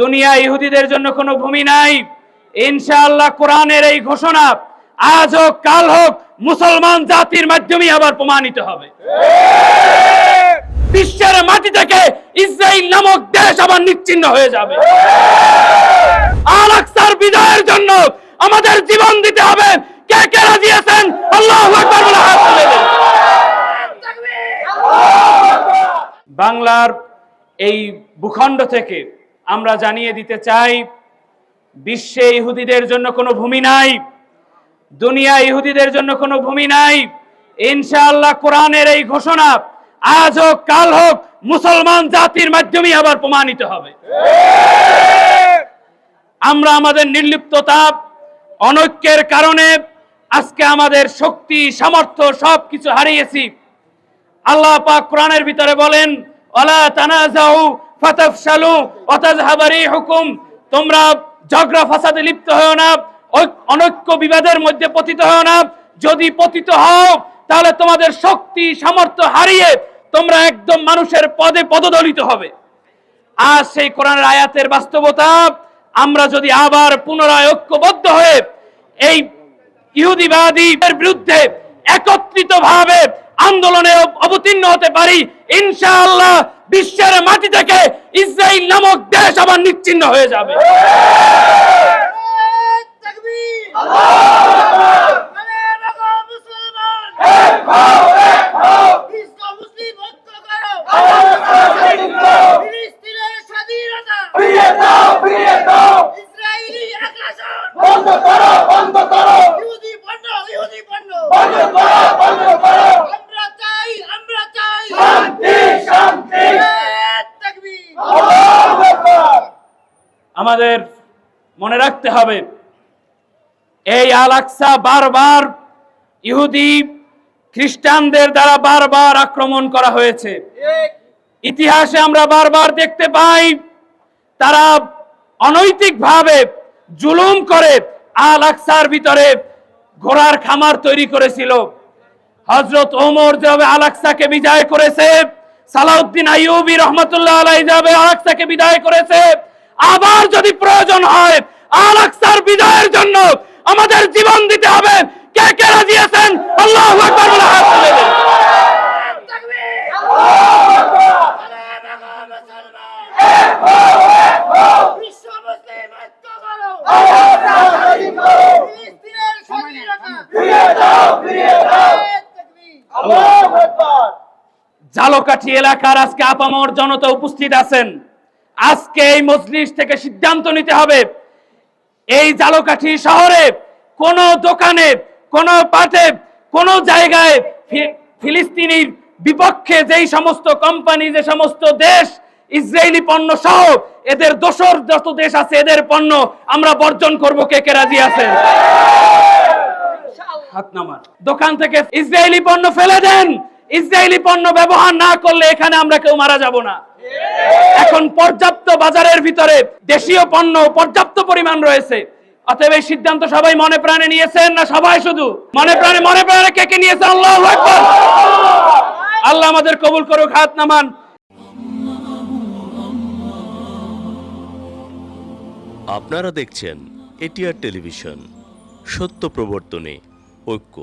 দুনিয়া ইহুদিদের জন্য কোনো ভূমি নাই। ইনশাআল্লাহ কোরআনের এই ঘোষণা আজ হোক, কাল হোক, মুসলমান জাতির মাধ্যমে আবার প্রমাণিত হবে। বিশ্বের মাটি থেকে ইসরায়েল নামক দেশ আবার নিচ্ছিন্ন হয়ে যাবে। আকসার বিজয়ের জন্য আমাদের জীবন দিতে হবে। কে কে রাজি আছেন? আল্লাহু। বাংলার এই ভূখণ্ড থেকে আমরা জানিয়ে দিতে চাই, বিশ্বে ইহুদিদের জন্য কোনো ভূমি নাই, দুনিয়া ইহুদিদের জন্য কোনো ভূমি নাই। ইনশাআল্লাহ কোরআনের এই ঘোষণা আজ হোক, কাল হোক, মুসলমান জাতির মাধ্যমে আবার প্রমাণিত হবে। আমরা আমাদের নির্লিপ্ততা, অনৈক্যের কারণে আজকে আমাদের শক্তি, সামর্থ্য সবকিছু হারিয়েছি। আল্লাহ পাক কোরআনের ভিতরে বলেন, ওয়ালা তানাজাউ ফাতাফশালু ওয়া তাযহাবা রিহুকুম। তোমরা ফাসাদে লিপ্ত না অনৈক্য বিবাদের মধ্যে পতিত না। যদি পতিত হও, তাহলে তোমাদের শক্তি, সামর্থ্য হারিয়ে তোমরা একদম মানুষের পদে পদদলিত হবে। আজ সেই কোরআনের আয়াতের বাস্তবতা, আমরা যদি আবার পুনরায় ঐক্যবদ্ধ হয়ে এই ইহুদিবাদীদের বিরুদ্ধে একত্রিত ভাবে আন্দোলনে অবতীর্ণ হতে পারি, ইনশাআল্লাহ বিশ্বের মাটি থেকে ইসরায়েল নামক দেশ আবার নিচ্ছিন্ন হয়ে যাবে। মুসলিম ঐক্য করো ফিলিস্তিনের স্বাধীনতা ইসরায়েলি আগ্রাসন ইহুদি পণ্য ইহুদি পণ্য আমরা চাই আমরা চাই তাকবীর আমাদের মনে রাখতে হবে, এই আলাক্সা বারবার ইহুদি খ্রিস্টানদের দ্বারা বারবার আক্রমণ করা হয়েছে। ইতিহাসে আমরা বারবার দেখতে পাই, তারা অনৈতিকভাবে জুলুম করে আল আকসার ভিতরে ঘোড়ার খামার তৈরি করেছিল। হজরত ওমর যেভাবে আল আকসাকে বিদায় করেছে, সালাউদ্দিন আইয়ুবী রহমতুল্লাহ আলাই যেভাবে আল আকসাকে বিদায় করেছে আবার যদি প্রয়োজন হয় আল আকসার বিদায়ের জন্য আমাদের জীবন দিতে হবে। কে কে রাজি আছেন? আল্লাহু আকবার বলে হাত তুলে দিন। জালকাঠি এলাকার আজকে আপামর জনতা উপস্থিত আছেন। আজকে এই মজলিস থেকে সিদ্ধান্ত নিতে হবে। এই জালকাঠি শহরে কোন দোকানে, কোন পাটে, কোন জায়গায় ফিলিস্তিনির বিপক্ষে যেই সমস্ত কোম্পানি, যে সমস্ত দেশ, ইসরায়েলি পণ্য সহ এদের দোসর যত দেশ আছে, এদের পণ্য আমরা বর্জন করব কে কে রাজি নামান। দোকান থেকে ইসরায়েলি পণ্য ফেলে দেন। ইসরায়েলি পণ্য ব্যবহার না করলে এখানে আমরা কেউ মারা যাব না। এখন পর্যাপ্ত বাজারের ভিতরে দেশীয় পণ্য পর্যাপ্ত পরিমাণ রয়েছে। অতএব এই সিদ্ধান্ত সবাই মনে প্রাণে নিয়েছেন না সবাই শুধু? মনে প্রাণে মনে প্রাণে কে কে নিয়েছেন আল্লাহ আল্লাহ আমাদের কবুল করুক, হাত নামান। আপনারা দেখছেন এটিআর টেলিভিশন, সত্য প্রবর্তনে ঐক্য।